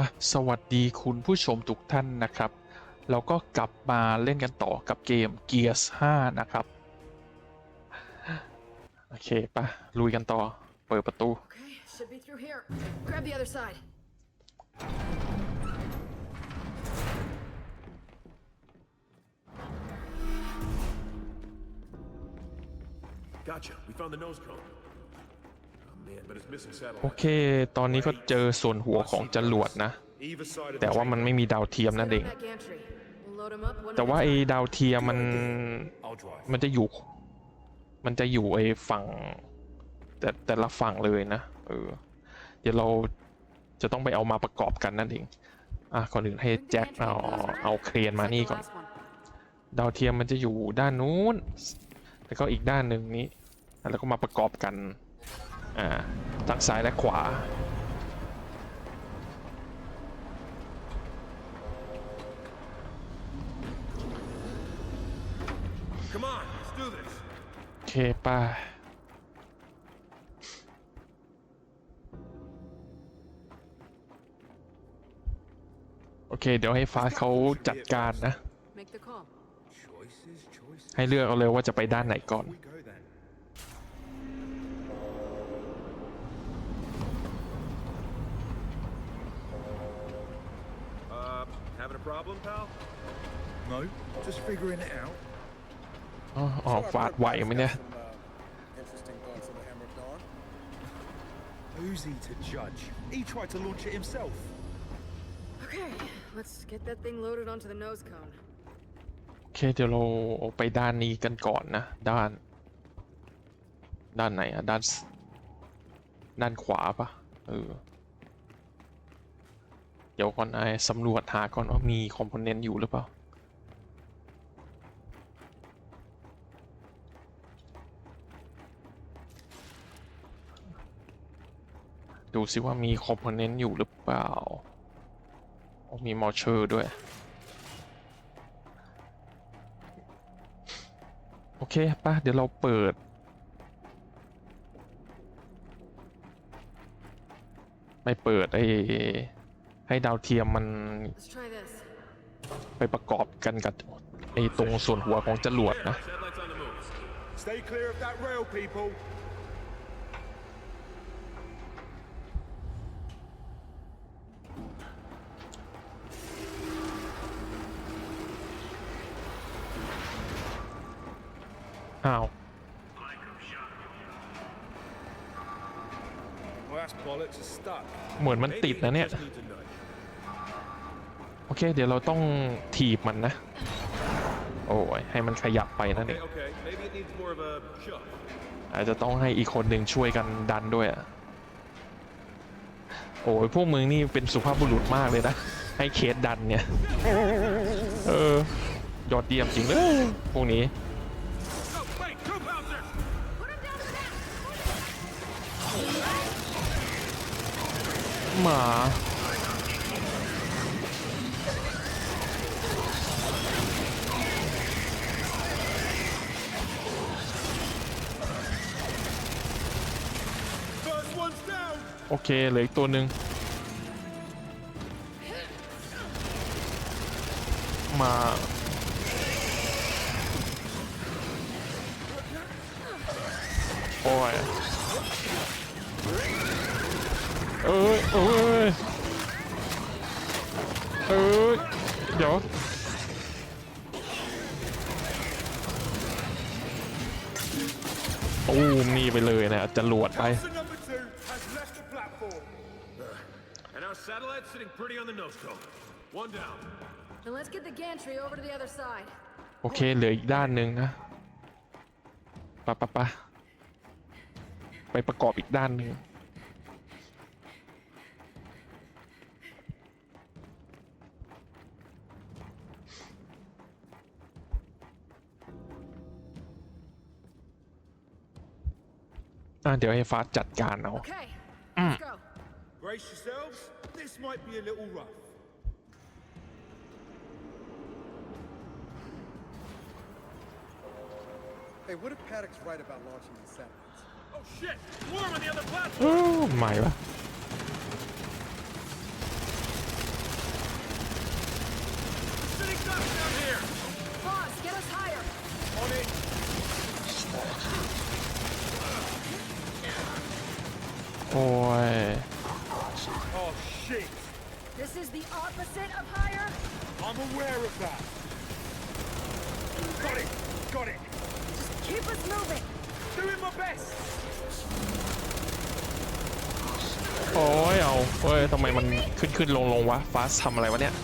อะสวัสดีคุณผู้ชมทุกท่านนะครับ เราก็กลับมาเล่นกันต่อกับเกม Gears 5 นะครับ โอเคปะลุยกันต่อ เปิดประตู Okay, should be through here. Grab the other side. Gotcha. We found the nose cone. Oh man, but it's missing โอ satellite. เค ตอนนี้ก็เจอส่วนหัวของจรวดนะ Either side of แต่ the ว่า chain. มันไม่มีดาวเทียม Let's นั่น get เอ on ง that gantry. We'll load 'em up one แต่ at a ว่าไอ้ time. ดาวเทียมมัน I'll drive. มันจะอยู่ มันจะอยู่ไอ้ฝั่ง แต่แต่ละฝั่งเลยนะ เออ เดี๋ยวเราจะต้องไปเอามาประกอบกันนั่นเอง อะก่อนอื่นให้ Bring the แจ็ค gantry เอา closer. เอาเครนมา It's like นี่ the ก่อน last one. ดาวเทียมมันจะอยู่ด้านนู้น แล้วก็อีกด้านหนึ่งนี้ แล้วก็มาประกอบกัน อ่าทั้งซ้ายและขวา Come on, let's do this. โอเคป้าโอเค เดี๋ยวให้ฟ้าเขาจัดการนะ Make the call. Choices, choices. ให้เลือกเอาเลยว่าจะไปด้านไหนก่อน We go problem, pal? No, just figuring it out. อ๋ออ๋อฟาดไหวไหมเนี่ย Some, uh, interesting thoughts on the Hammer of Dawn. Who's he to judge? He tried to launch it himself. Okay, let's get that thing loaded onto the nose cone. โอเคเดี๋ยวเราไปด้านนี้กันก่อนนะ ด้าน ด้านไหนอะด้านสด้านขวาปะเออเดี๋ยวก่อนไอ้สำรวจหาก่อนว่ามีคอมโพเนนต์อยู่หรือเปล่าดูซิว่ามีคอมโพเนนต์อยู่หรือเปล่าโอ้มีมอเชอร์ด้วย โอเคป่ะ เดี๋ยวเราเปิดไปเปิดไอ้ ให้ดาวเทียมมัน Let's try this. ไปประกอบกันกับไอ้ตรงส่วนหัวของจรวดนะ Satellites on the move. Stay clear of that rail, people. อ้าว Well, that's bollocks. It's stuck. เหมือนมันติด Maybe นะเนี่ย it just needs a nudge. โอ เค เดี๋ยวเราต้องถีบมันนะ โอ้ยให้มันขยับไปนั่นเอ Okay, ง okay. Maybe it needs more of a shove. อาจจะต้องให้อีกคนหนึ่งช่วยกันดันด้วยอะโอ้ยพวกมึงนี่เป็นสุภาพบุรุษมากเลยนะ ให้เคสดันเนี่ย เออ ยอดเยี่ยมจริงเลยพวกนี้ Oh, wait, two bouncers! Put him down to the back! หมา โอเคเหลืออีกตัวหนึ่งมาโอ้ยเอ้ยเอ้ยเอ้ยเดี๋ยวตูมนี่ไปเลยนะจรวดไป sitting pretty on the nose cone. One down. Then let's get the gantry over to the other side. โอเค เหลืออีกด้านหนึ่งนะปะปะปะไปประกอบอีกด้านหนึ่ง อะเดี๋ยวให้ฟ้าจัดการเอา Okay, let's go. Brace yourselves. this might be a little rough. Hey, what if Paddock's right about launching these satellites? Oh shit! Worm on the other platform! Oh, Myra. Boy. The opposite of higher? I'm aware of that. Got it! Got it! Just keep us moving. Doing my best! โอ้ยเอาเอ้ยทำไมมันขึ้นขึ้นลงลงวะฟาสทำอะไรวะเนี่ย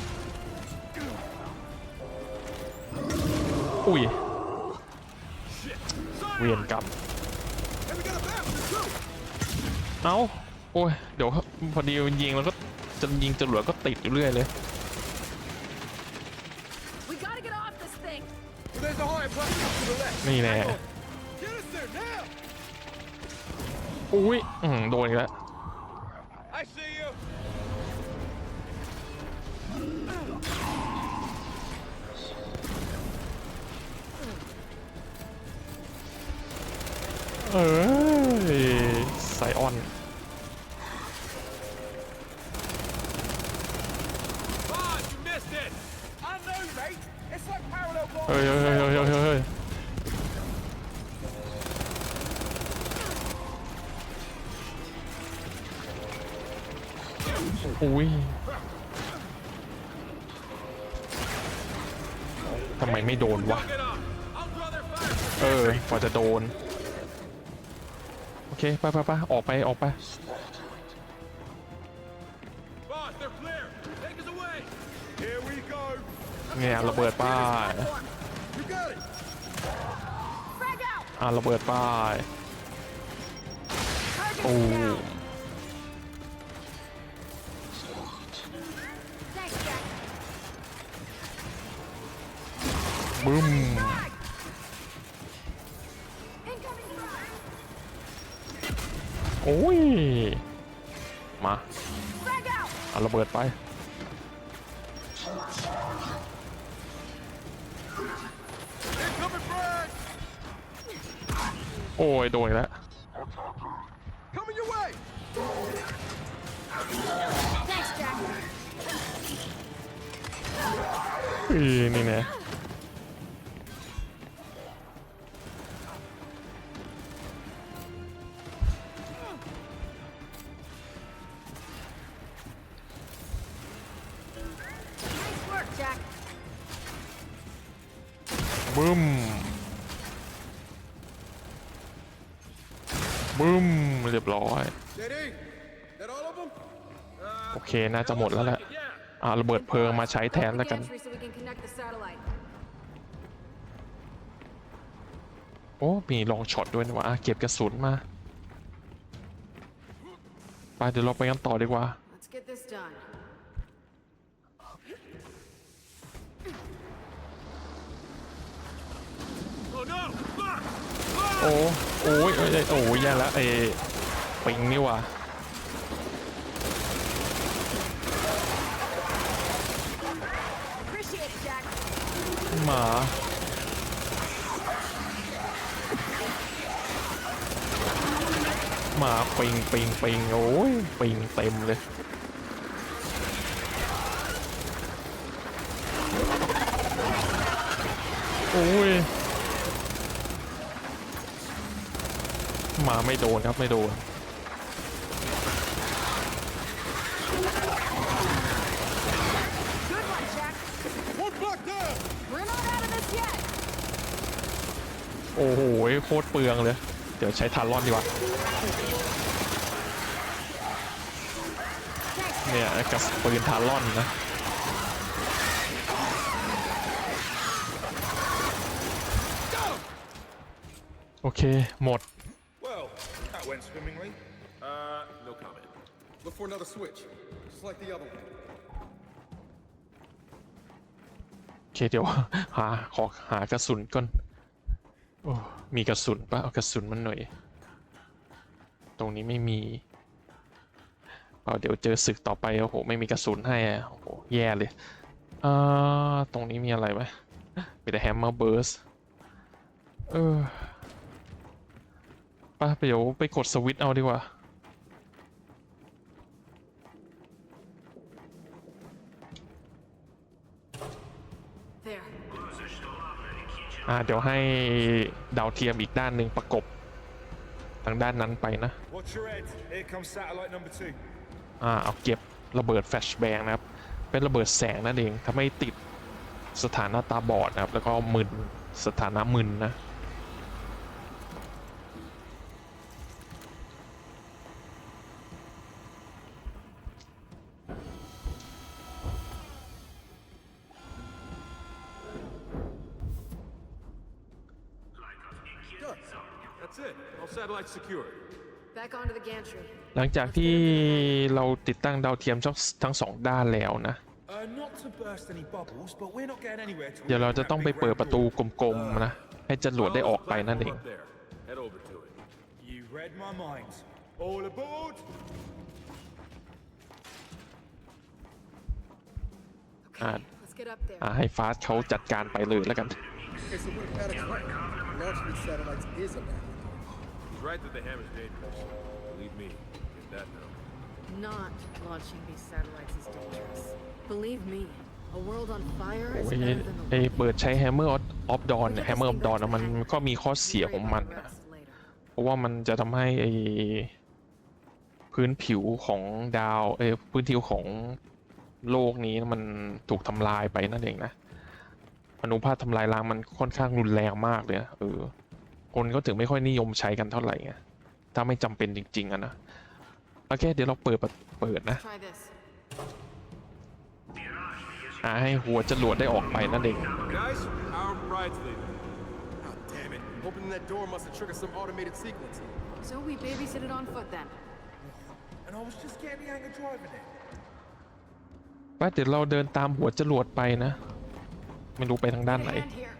อุ้ย เวียนกรรม Hey, we got a bastard too! เอ้า โอ้ย เดี๋ยวพอดียิงแล้วก็ จะยิงจรวดก็ติดอยู่เรื่อยเลย We gotta get off this thing. Well, there's a higher platform to the left. นี่แน่ Get us there now! อุ้ยอืมโดนอีกแล้ว I see you! เอ้ย อ้ยทำไมไม่โดนวะ เออกว่าจะโดน โอเค ไปไปไปออกไป ออกไป เนี่ยระเบิดป้ายอ่าระเบิดป้ายโอ้ บึ้ม Frag. Incoming frag. โอ้ย มา Frag out. เอาระเบิดไป Incoming frag! โอ้ย โดนอีกแล้ว Coming your way! Thanks, Jack. อีนี่เนี่ย เคน่าจะหมดแล้วแหละอ่าระเบิดเพลิงมาใช้แทน Open แล้ว the กัน entry so we can connect the satellite. โอ้ มีลองช็อตด้วยนะวะอะเก็บกระสุนมา ไปเดี๋ยวเราไปกันต่อดีกว่า Let's get this done. Oh no! Fuck! โอ้โอ้ยเอ้ยเอ้ยโอ้ยแย่แล้วไอ้ปิงนี่ว่ะ หมาหมาปิงปิงปิงโอ้ยปิงเต็มเลยโอ้ยหมาไม่โดนครับไม่โดน Good one, Jack. One block down! We're not out of this yet. โอ้โหโคตรเปลืองเลย เดี๋ยวใช้ทารอนดีกว่า Thanks. เนี่ยกระสุนปืนทารอนนะโอเค หมด Well, that went swimmingly. Uh, no comment. Look for another switch, just like the other one. โอเคเดี๋ยวหาขอหากระสุนก่อน โอ้มีกระสุนปะเอากระสุนมันหน่อย ตรงนี้ไม่มีเอาเดี๋ยวเจอศึกต่อไปโอ้โหไม่มีกระสุนให้อะโอ้โหแย่เลยอ่าตรงนี้มีอะไรไหมมีแต่แฮมเมอร์เบิร์สเออป่ะเดี๋ยวไปกดสวิตช์เอาดีกว่า อ่าเดี๋ยวให้ดาวเทียมอีกด้านหนึ่งประกบ ทางด้านนั้นไปนะ Watch your head. Here comes satellite number two. อ่าเอาเก็บระเบิดแฟลชแบงนะครับ เป็นระเบิดแสงนั่นเองทำให้ติดสถานะตาบอดนะครับ แล้วก็มึนสถานะมึนนะ Good. That's it. All satellites secured. Back onto the gantry. หลังจากที่เราติดตั้งดาวเทียมทั้งทั้งสองด้านแล้วนะ Uh, not to burst any bubbles, but we're not getting anywhere till เดี๋ยวเราจะต้องไปเปิดประตูกลมๆนะ ให้จรวดได้ออกไปนั่นเอง Up there. Head over to it. You read my mind. All aboard! Okay, Ah. let's get up there. อ่าให้ฟาสเขาจัดการไปเลยแล้วกัน Okay, so what if Paddock's right? Launching these satellites is a bad idea. He's right that the hammer's dangerous. Believe me. Get that now. Not launching these satellites is dangerous. Believe me, a world on fire โอ้ is ย better than the ไอ้ world. เปิดใช้ Hammer of Dawn เนี่ย Get this Hammer of thing Dawn back อะ to มัน the hangar. ก็มีข้อเสีย Worry ของ about มัน the นะ rest later. เพราะว่ามันจะทำให้ไอ้พื้นผิวของดาวเอ้ยพื้นผิวของโลกนี้มันถูกทำลายไปนั่นเองนะ อนุภาคทำลายล้างมันค่อนข้างรุนแรงมากเลยนะเออ คนก็ถึงไม่ค่อยนิยมใช้กันเท่าไหร่ไงถ้าไม่จำเป็นจริง ๆอะนะโอเคเดี๋ยวเราเปิดประเปิดนะ Try this. อ่าให้หัวจรวดได้ออกไปนั่นเอง Guys, our ride's leaving. Oh, damn it. Opening that door must have triggered some automated sequence. So we babysit it on foot then. And I was just getting the hang of driving it. ว่าเดี๋ยวเราเดินตามหัวจรวดไปนะ ไม่รู้ไปทางด้าน Get ไหน a hand here.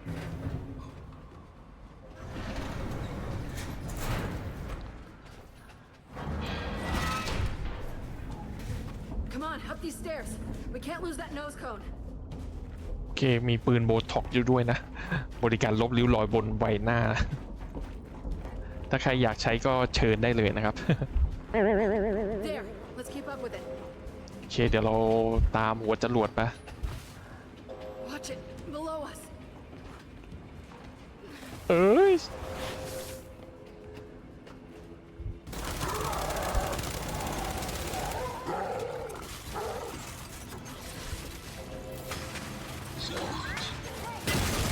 Come on, up these stairs. We can't lose that nose cone. โอเค มีปืนโบท็อกอยู่ด้วยนะ บริการลบริ้วรอยบนใบหน้า ถ้าใครอยากใช้ก็เชิญได้เลยนะครับ There. Let's keep up with it. โอเค เดี๋ยวเราตามหัวจรวดไป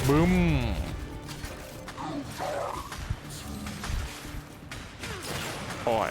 บึ้มโอ้ย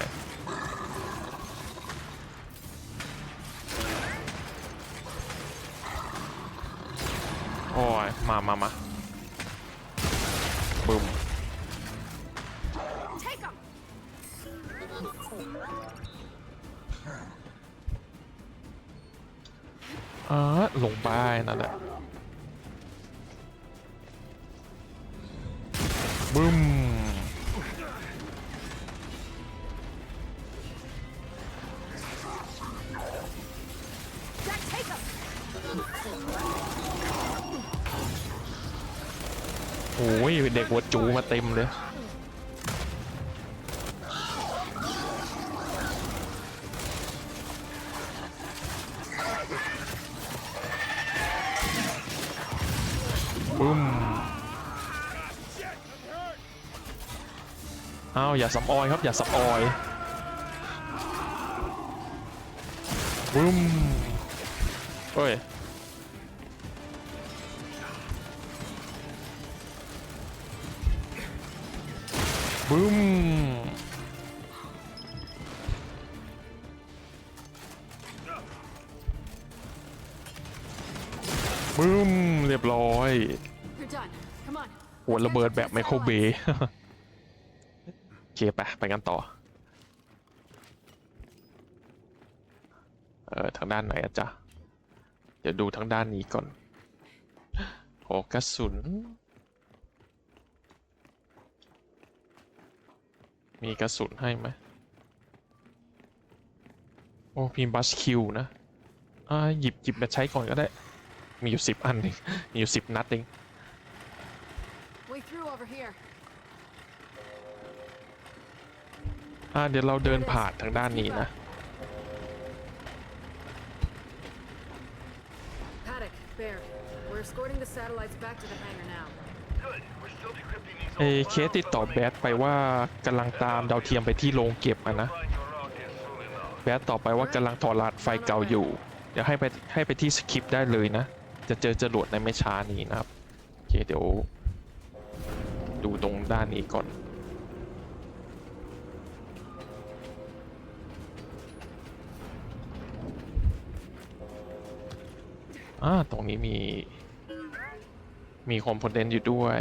เด็กหัวจูมาเต็มเลยบึ้มอ้าวอย่าสำออยครับอย่าสำออยบึ้มเฮ้ย บึ้มบึ้มเรียบร้อย You're done. Come on. หัวระเบิดแบบไมโครเบย์โอเคไปไปกันต่อ เออทางด้านไหนอะจ๊ะ เดี๋ยวดูทางด้านนี้ก่อนโอ้กระสุน มีกระสุนให้ไหมโอ้มีบัสคิวนะอ่าหยิบหยิบมาใช้ก่อนก็ได้ มีอยู่สิบอันเองมีอยู่สิบนัดเอง Way through over here. อ่าเดี๋ยวเราเดินผ่านทางด้านนี้นะ Paddock, Baird. We're escorting the satellites back to the hangar now. เอเคสติดต่อแบทไปว่ากำลังตามดาวเทียมไปที่โรงเก็บอะนะ แบทต่อไปว่ากำลังถอดรหัสไฟเก่าอยู่ เดี๋ยวให้ไปให้ไปที่สคริปได้เลยนะ จะเจอจรวดในไม่ช้านี้นะครับ โอเคเดี๋ยว ดูตรงด้านนี้ก่อนอ่าตรงนี้มี มีคอมโพเนนต์อยู่ด้วย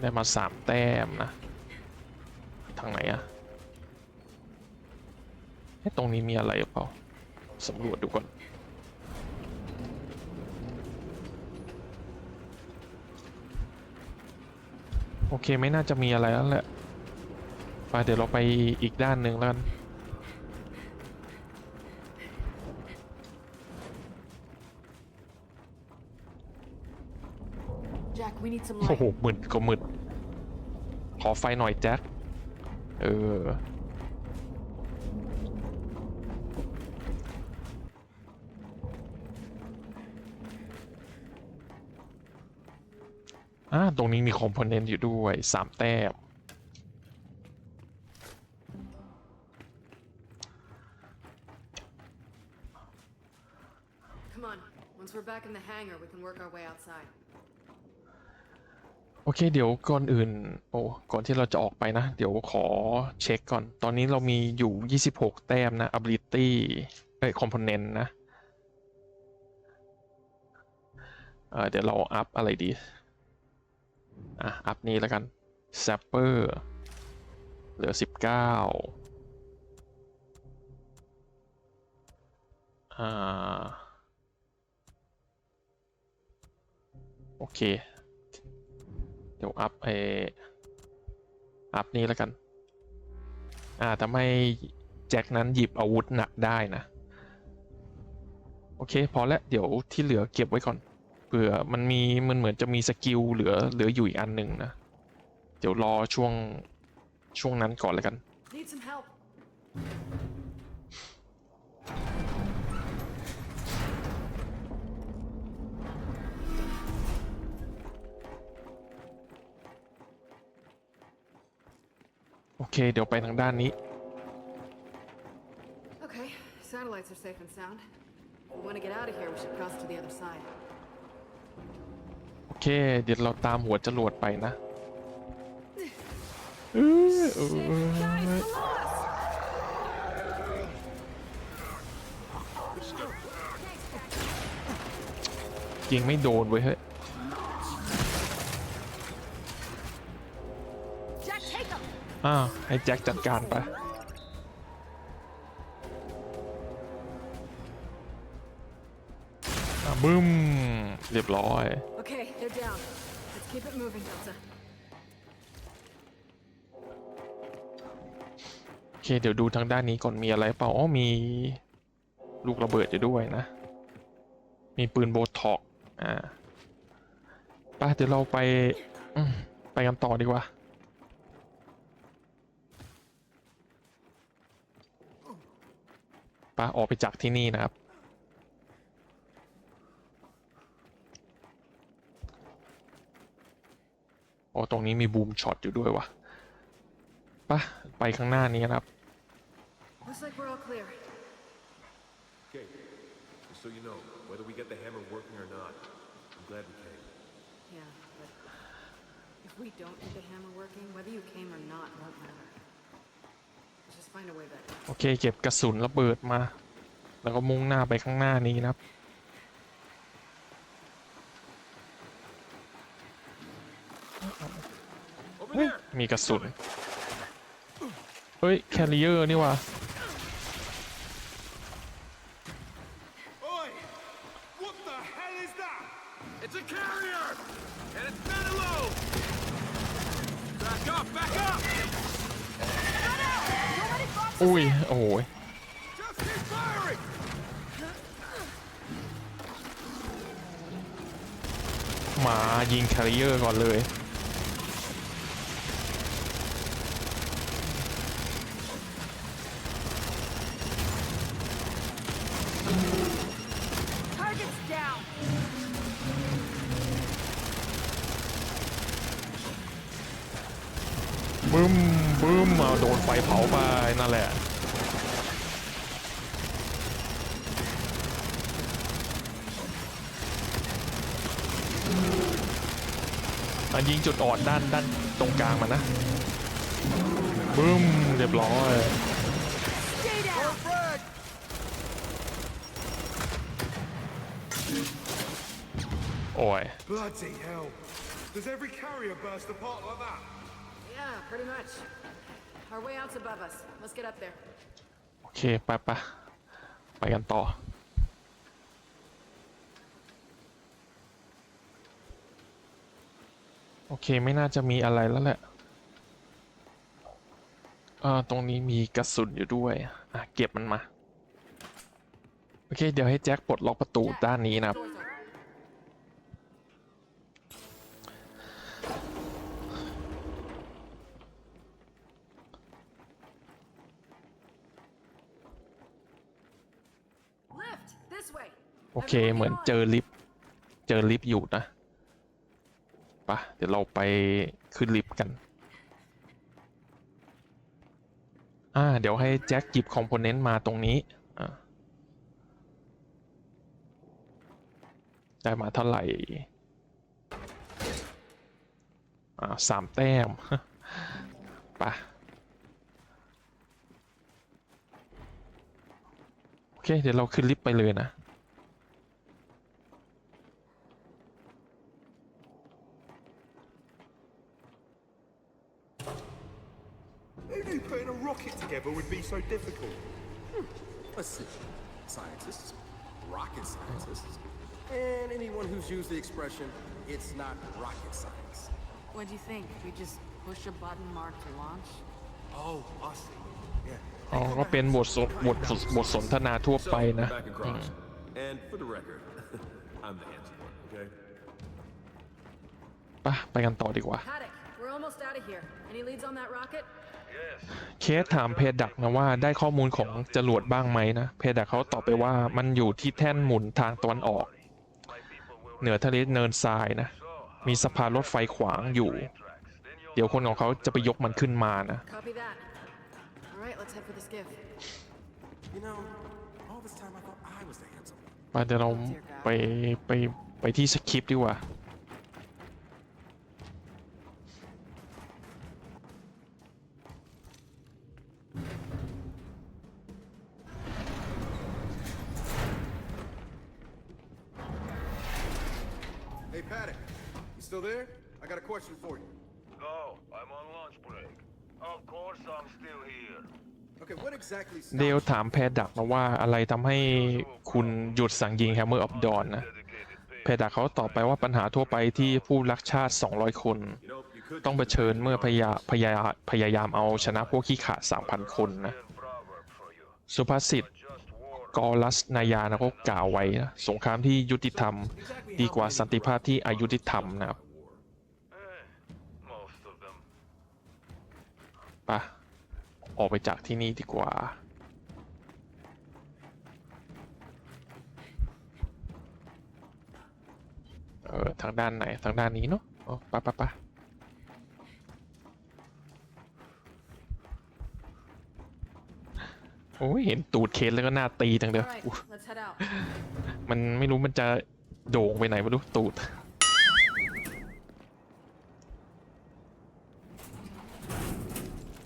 ได้มาสามแต้มนะ ทางไหนอะเอ๊ะตรงนี้มีอะไรหรือเปล่าสำรวจดูก่อนโอเคไม่น่าจะมีอะไรแล้วแหละ ไปเดี๋ยวเราไปอีกด้านหนึ่งแล้วกัน we need some โอ้ light. โหมึนก็มึนขอไฟหน่อยแจ็ค เออ อ่า ตรงนี้มีคอมโพเนนต์อยู่ด้วยสามแต้ม Come on. Once we're back in the hangar, we can work our way outside. โอเค เดี๋ยวก่อนอื่น โอ้ก่อนที่เราจะออกไปนะ เดี๋ยวขอเช็คก่อน ตอนนี้เรามีอยู่ 26 แต้มนะ ability เอ้ย component นะเเดี๋ยวเราอัพอะไรดี อะ อัพนี้แล้วกัน zapper เหลือ 19 อ่า โอเค เดี๋ยวอัพเอออัพนี้แล้วกัน อ่าทำให้แจ็คนั้นหยิบอาวุธหนักได้นะ โอเค พอแล้วเดี๋ยวที่เหลือเก็บไว้ก่อนเผื่อมันมีมันเหมือนจะมีสกิลเหลือเหลืออยู่อีกอันหนึ่งนะ เดี๋ยวรอช่วงช่วงนั้นก่อนแล้วกัน โอเค เดี๋ยวไปทางด้านนี้ Okay, satellites are safe and sound. If we want to get out of here, we should cross to the other side. โอเค เดี๋ยวเราตามหัวจรวดไปนะเออเออ Guys, below us! ยิงไม่โดนเว้ยเฮ้ย อ้าวให้แจ็คจัดการไป อะบึ้ม เรียบร้อย Okay, they're down. Let's keep it moving, Delta. โอเค เดี๋ยวดูทางด้านนี้ก่อนมีอะไรเปล่า อ๋อ มีลูกระเบิดอยู่ด้วยนะ มีปืนโบท็อกซ์อ่าไปเดี๋ยวเราไปอืมไปกันต่อดีกว่า ไปออกไปจากที่นี่นะครับ โอ้ตรงนี้มีบูมช็อตอยู่ด้วยวะไปะไปข้างหน้านี้นะครับ Looks like we're all clear. Okay, just so you know, whether we get the hammer working or not, I'm glad we came. Yeah, but if we don't get the hammer working, whether you came or not won't matter. Let's just find a way back. โอเค เก็บกระสุนระเบิดมา แล้วก็มุ่งหน้าไปข้างหน้านี้นะครับ มีกระสุน เฮ้ย แคลิเออร์นี่วะ บึ้มบึ้มเอาโดนไฟเผาไปนั่นแหละ อันยิงจุดอ่อนด้านด้านตรงกลางมันนะ บึ้มเรียบร้อย โอ้ย Bloody hell. Does every carrier burst apart like that? Yeah, pretty much. Our way out's above us. Let's get up there. โอเคไปไปไปกันต่อ โอเคไม่น่าจะมีอะไรแล้วแหละเอ่อตรงนี้มีกระสุนอยู่ด้วย อะ เก็บมันมา โอเค เดี๋ยวให้แจ็คปลดล็อกประตูด้านนี้นะครับ Doors open. Lift this way. โอ เคเหมือนเจอลิฟต์เจอลิฟต์อยู่นะปะเดี๋ยวเราไปขึ้นลิฟต์กัน อ่า เดี๋ยวให้แจ็คหยิบคอมโพเนนต์มาตรงนี้ อ่า ได้มาเท่าไหร่ อ่าสามแต้มปะโอเค เดี๋ยวเราขึ้นลิฟต์ไปเลยนะ knew putting a rocket together would be so difficult? Listen, scientists, rocket scientists, and anyone who's used the expression, it's not rocket science. What do you think? We just push a button marked launch? Oh, I see. Yeah. อ๋อ ก็เป็นบทสนบทบทสนทนาทั่ว So, ไปนะ back across. And for the record, I'm the handsome one, okay? ไปะไปกันต่อดีกว่า Paddock, we're almost out of here. Any leads on that rocket? เคสถามเพดักนะว่าได้ข้อมูลของจรวดบ้างไหมนะ เพดักเขาตอบไปว่ามันอยู่ที่แท่นหมุนทางตะวันออก เหนือทะเลเนินทรายนะ มีสะพานรถไฟขวางอยู่ เดี๋ยวคนของเขาจะไปยกมันขึ้นมานะ Copy that. All right, let's head for the skiff. You know, all this time I thought I was the handsome one. ไปเดี๋ยวเราไปไปไปที่สคริปต์ดีกว่า Hey, Paddock, you still there? I got a question for you. No, I'm on lunch break. Of course I'm still here. Okay, what exactly เดล stopped ถามเพดักนะว่าอะไรทำให้คุณหยุดสั่งยิงแฮมเมอร์ออฟดอนนะ Dedicated เพดักเขาตอบไปว่าปัญหาทั่วไปที่ผู้รักชาติ 200 คน You know, you could ต้องเผชิญเมื่อพยาพยาพยายามเอาชนะพวกขี้ขลาด3,000 คนนะ Indian proverb for you. สุภาษิต Just war. กอรัสนายานะก็กล่าวไว้นะสงครามที่ยุติธรรม ดีกว่าสันติภาพที่อายุติธรรมนะครับไปะออกไปจากที่นี่ดีกว่าเออทางด้านไหนทางด้านนี้เนาะไปะปะปะ โอ้ยเห็นตูดเคนแล้วก็หน้าตีจังเดียว All right, อุ๊ย let's head out. มันไม่รู้มันจะโด่งไปไหนไม่รู้ตูด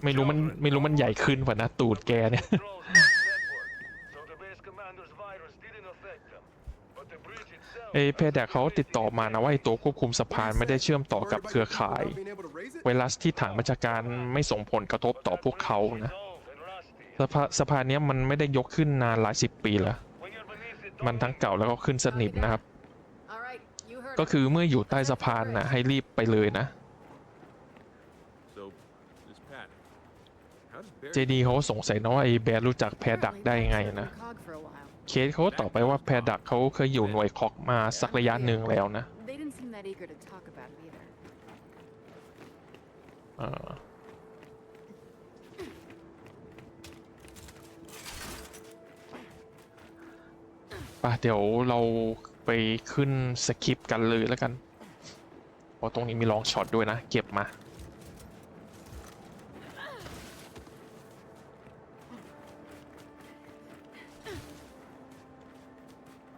ไม่รู้มันไม่รู้มันใหญ่ขึ้นกว่านะตูดแกเนี่ย Trolls lost network, so the base commander's virus didn't affect them. But the bridge itself. เอเพแดกเขาติดต่อมานะว่าไอ้ตัวควบคุมสะพานไม่ได้เชื่อมต่อกับเครือข่าย being able to raise it? ไวรัสที่ฐานบัญชาการไม่ส่งผลกระทบต่อพวกเขานะ Dissolved and rusty. สะพานสะพานเนี้ยมันไม่ได้ยกขึ้นนานหลายสิบปีแล้ว When you're beneath it, มันทั้งเก่าแล้วก็ขึ้นสนิมนะครับ All right, you heard ก็ him. คือเมื่ออยู่ใต้สะพานนะให้รีบไปเลยนะ So, this Pat. How does Barry เจดีเขาสงสัยนะว่าไอ้แบร์รู้จักแพดัก Apparently ได้ยังไง Pat's นะ worked for COG for a while. เคสเขาก็ตอบไปว่าแพดักเขาเคยอยู่หน่วยคอกมาสักระยะหนึ่งแล้วนะ They didn't ป่ะเดี๋ยวเราไปขึ้นสคริปกันเลยแล้วกันเพราะตรงนี้มีลองช็อตด้วยนะ เก็บมา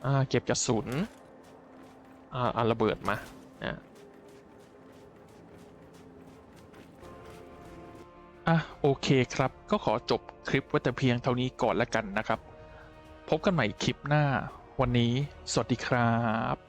่าเก็บกระสุน อ่าระเบิดมาอะอะโอเคครับ ก็ขอจบคลิปไว้แต่เพียงเท่านี้ก่อนแล้วกันนะครับ พบกันใหม่คลิปหน้า วันนี้ สวัสดีครับ